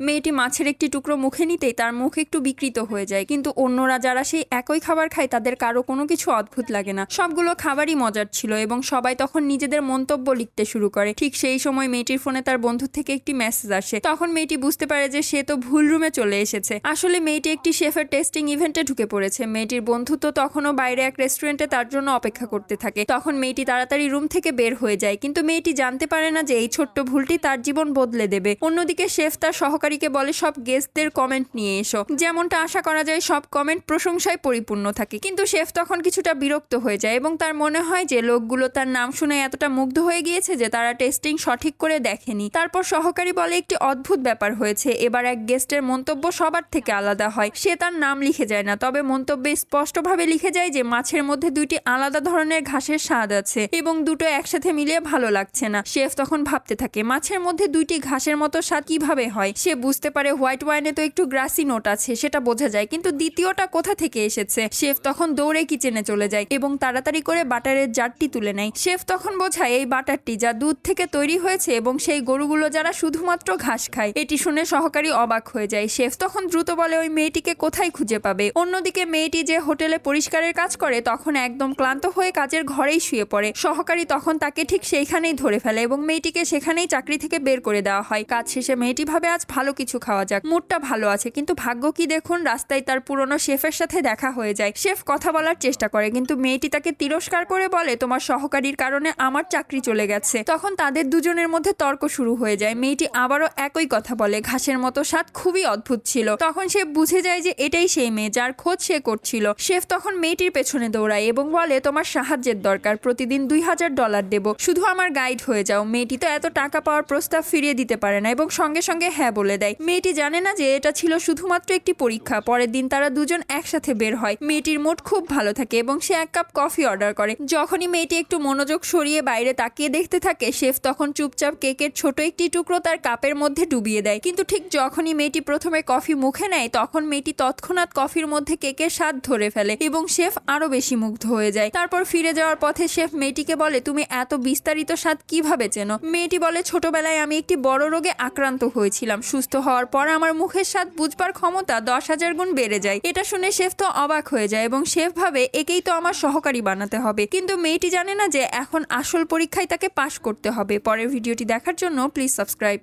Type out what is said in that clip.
মেয়েটি মাছের একটি টুকরো মুখে নিতেই তার মুখ একটু বিকৃত হয়ে যায়। কিন্তু অন্যরা যারা সেই একই খাবার খায়, তাদের কারও কোনো কিছু অদ্ভুত লাগে না। সবগুলো খাবারই মজার ছিল এবং সবাই তখন নিজেদের মন্তব্য লিখতে শুরু করে। ঠিক সেই সময় মেয়েটির ফোনে তার বন্ধু থেকে একটি মেসেজ আসে। তখন মেয়েটি বুঝতে পারে যে সে তো ভুল রুমে চলে এসেছে। আসলে মেয়েটি একটি শেফের টেস্টিং ইভেন্টে ঢুকে পড়েছে। মেয়েটির বন্ধু তো তখনও বাইরে এক রেস্টুরেন্টে তার জন্য অপেক্ষা করতে থাকে। তখন মেয়েটি তাড়াতাড়ি রুম থেকে বের হয়ে যায়। কিন্তু মেয়েটি জানতে পারে না যে এই ছোট্ট ভুলটি তার জীবন বদলে দেবে। অন্যদিকে শেফ তার সহকারীকে বলে সব গেস্টদের কমেন্ট নিয়ে এসো। যেমনটা আশা করা যায় সব কমেন্ট প্রশংসায় পরিপূর্ণ থাকে। কিন্তু শেফ তখন কিছুটা বিরক্ত হয়ে যায় এবং তার মনে হয় যে লোকগুলো তার নাম শুনে এতটা মুগ্ধ হয়ে গিয়েছে যে তারা টেস্টিং সঠিক করে দেখেনি। তারপর সহকারী বলে, একটি অদ্ভুত ব্যাপার হয়েছে। এবার এক গেস্টের মন্তব্য সবার থেকে আলাদা হয়। সে তার নাম লিখে যায় না। তবে মন্তব্যে স্পষ্টভাবে লিখে যায় যে মাছের মধ্যে দুইটি আলাদা ধরনের ঘাসের স্বাদ আছে এবং দুটো একসাথে মিলিয়ে ভালো লাগছে না। শেফ তখন ভাবতে থাকে, মাছের মধ্যে দুইটি ঘাসের মতো স্বাদ কীভাবে হয়? সে বুঝতে পারে হোয়াইট ওয়াইনে তো একটু গ্রাসি নোট আছে, সেটা বোঝা যায়। কিন্তু দ্বিতীয়টা কোথা থেকে এসেছে? শেফ তখন দৌড়ে কিচেনে চলে যায় এবং তাড়াতাড়ি করে বাটারের জারটি তুলে নেয়। শেফ তখন বোঝায় এই বাটারটি যা দুধ থেকে তৈরি হয়েছে এবং সেই গরুগুলো যারা শুধুমাত্র ঘাস খায়, এটি শুনে সহকারী অবাক হয়ে যায়। শেফ তখন দ্রুত বলে, ওই মেয়েটিকে কোথায় খুঁজে পাবে? অন্যদিকে মেয়েটি যে হোটেলে পরিষ্কারের কাজ করে, তখন একদম ক্লান্ত হয়ে কাজের ঘরেই শুয়ে পড়ে। সহকারী তখন তাকে ঠিক সেইখানেই ধরে ফেলে এবং মেয়েটিকে সেখানেই চাকরি থেকে বের করে দেওয়া হয়। কাজ শেষে মেয়েটি ভাবে, আজ ভালো কিছু খাওয়া যাক, মুডটা ভালো আছে। কিন্তু ভাগ্য কি দেখুন, রাস্তায় তার পুরনো শেফের সাথে দেখা হয়ে যায়। শেফ কথা বলার চেষ্টা করে, কিন্তু মেয়েটি তাকে তিরস্কার করে বলে, তোমার সহকারীর কারণে আমার চাকরি চলে গেছে। তখন তাদের দুজনের মধ্যে তর্ক শুরু হয়ে যায়। মেয়েটি আবারও একই কথা বলে, ঘাসের মতো স্বাদ খুবই অদ্ভুত ছিল। তখন সে বুঝে যায় যে এটাই সেই মেয়ে, যার খোঁজ সে করছিল। শেফ তখন মেয়েটির পেছনে দৌড়ায় এবং বলে, তোমার সাহায্যের দরকার, প্রতিদিন দুই হাজার ডলার দেব। শুধু আমার গাইড হয়ে যাও। মেয়েটি তো এত টাকা পাওয়ার প্রস্তাব ফিরিয়ে দিতে পারে না এবং সঙ্গে সঙ্গে হ্যাঁ বলে দেয়। মেয়েটি জানে না যে এটা ছিল শুধুমাত্র একটি পরীক্ষা। পরের দিন তারা দুজন একসাথে বের হয়। মেয়েটির মুড খুব ভালো থাকে এবং সে এক কাপ কফি অর্ডার করে। যখনই মেয়েটি একটু মনোযোগ সরিয়ে বাইরে তাকিয়ে দেখতে থাকে, শেফ তখন চুপচাপ কেকের ছোট একটি টুকরো তার কাপের মধ্যে ডুবিয়ে দেয়। কিন্তু ঠিক যখনই মেয়েটি প্রথমে কফি মুখে নেয়, তখন মেয়েটি তৎক্ষণাৎ কফির মধ্যে কেকের স্বাদ ধরে ফেলে এবং শেফ আরও বেশি মুগ্ধ হয়ে যায়। তারপর ফিরে যাওয়ার পথে শেফ মেয়েটিকে বলে, তুমি এত বিস্তারিত স্বাদ কীভাবে চেনো? মেয়েটি বলে, ছোটবেলায় আমি একটি বড় রোগে আক্রান্ত হয়েছিলাম। সুস্থ হওয়ার পর আমার মুখের স্বাদ বুঝবার ক্ষমতা দশ হাজার গুণ বেড়ে যায়। এটা শুনে শেফ তো অবাক হয়ে যায় এবং শেফ ভাবে, একেই তো আমার সহকারী বানাতে হবে। কিন্তু মেয়েটি জানে না যে এখন আসল পরীক্ষায় তাকে পাশ করতে হবে। পরের ভিডিওটি দেখার জন্য প্লিজ সাবস্ক্রাইব।